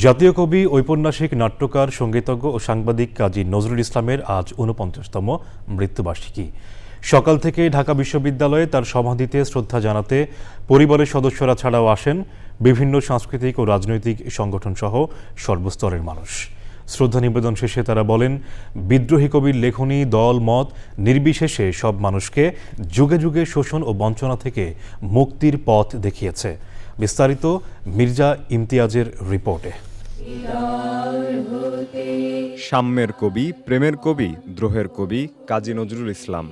জাতীয় কবি, ঔপন্যাসিক, নাট্যকার, সঙ্গীতজ্ঞ ও সাংবাদিক কাজী নজরুল ইসলামের আজ উনপঞ্চাশতম মৃত্যুবার্ষিকী। সকাল থেকে ঢাকা বিশ্ববিদ্যালয়ে তার সমাধিতে শ্রদ্ধা জানাতে পরিবারের সদস্যরা ছাড়াও আসেন বিভিন্ন সাংস্কৃতিক ও রাজনৈতিক সংগঠন সহ সর্বস্তরের মানুষ। শ্রদ্ধা নিবেদন শেষে তারা বলেন, বিদ্রোহী কবির লেখনী, দল, মত নির্বিশেষে সব মানুষকে যুগে যুগে শোষণ ও বঞ্চনা থেকে মুক্তির পথ দেখিয়েছে। বিস্তারিত মির্জা ইমতিয়াজের রিপোর্টে। সাম্যের কবি, প্রেমের কবি, দ্রোহের কবি কাজী নজরুল ইসলাম।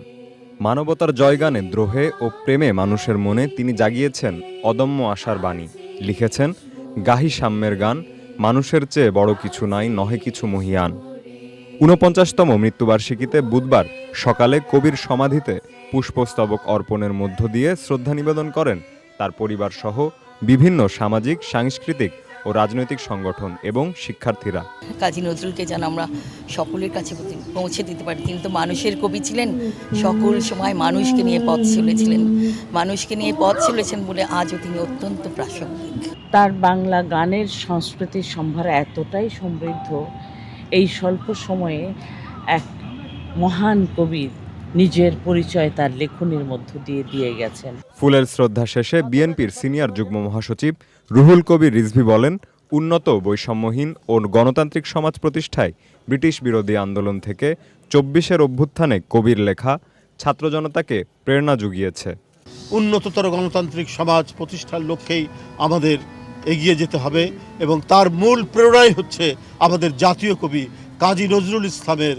মানবতার জয়গানে দ্রোহে ও প্রেমে মানুষের মনে তিনি জাগিয়েছেন অদম্য আশার বাণী। লিখেছেন, গাহি সাম্যের গান, মানুষের চেয়ে বড় কিছু নাই, নহে কিছু মহিয়ান। ঊনপঞ্চাশতম মৃত্যুবার্ষিকীতে বুধবার সকালে কবির সমাধিতে পুষ্পস্তবক অর্পণের মধ্য দিয়ে শ্রদ্ধা নিবেদন করেন তার পরিবার সহ বিভিন্ন সামাজিক সাংস্কৃতিক ও রাজনৈতিক সংগঠন এবং শিক্ষার্থীরা। কাজী নজরুলকে যেন আমরা সকলের কাছে প্রতি- পৌঁছে দিতে পারি। তিনি তো মানুষের কবি ছিলেন। সকল সময় মানুষকে নিয়ে পথ চলেছিলেন। মানুষকে নিয়ে পথ চলেছেন বলে আজও তিনি অত্যন্ত প্রাসঙ্গিক। তার বাংলা গানের সংস্কৃতির সম্ভার এতটাই সমৃদ্ধ এই স্বল্প সময়ে এক মহান কবির নিজের পরিচয় তার লেখনীর মধ্য দিয়ে দিয়ে গেছেন। ফুলের শ্রদ্ধা শেষে বিএনপির সিনিয়র যুগ্ম মহাসচিব রুহুল কবির রিজভি বলেন উন্নত বৈষম্যহীন ও গণতান্ত্রিক সমাজ প্রতিষ্ঠায় ব্রিটিশ বিরোধী আন্দোলন থেকে চব্বিশের অভ্যুত্থানে কবির লেখা ছাত্র জনতাকে প্রেরণা জুগিয়েছে। উন্নততর গণতান্ত্রিক সমাজ প্রতিষ্ঠার লক্ষ্যেই আমাদের এগিয়ে যেতে হবে এবং তার মূল প্রেরণাই হচ্ছে আমাদের জাতীয় কবি কাজী নজরুল ইসলামের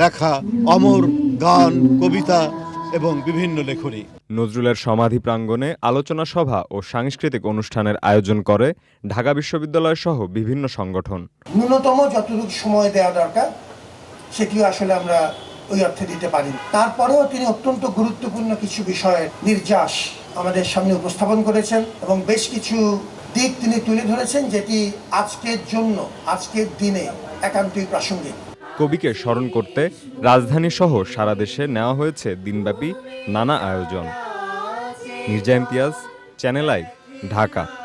লেখা অমর গান কবিতা এবং বিভিন্ন লেখনী। নজরুলের সমাধি প্রাঙ্গণে আলোচনা সভা ও সাংস্কৃতিক অনুষ্ঠানের আয়োজন করে ঢাকা বিশ্ববিদ্যালয় সহ বিভিন্ন সংগঠন। ন্যূনতম যতটুকু সময় দেওয়া দরকার সেটিও আসলে আমরা ওই অর্থে দিতে পারি। তারপরেও তিনি অত্যন্ত গুরুত্বপূর্ণ কিছু বিষয়ের নির্যাস আমাদের সামনে উপস্থাপন করেছেন এবং বেশ কিছু দিক তিনি তুলে ধরেছেন যেটি আজকের জন্য আজকের দিনে একান্তই প্রাসঙ্গিক। কবিকে স্মরণ করতে রাজধানী সহ সারা দেশে নেওয়া হয়েছে দিনব্যাপী নানা আয়োজন। Mirza Imtiaz, channel I, Dhaka.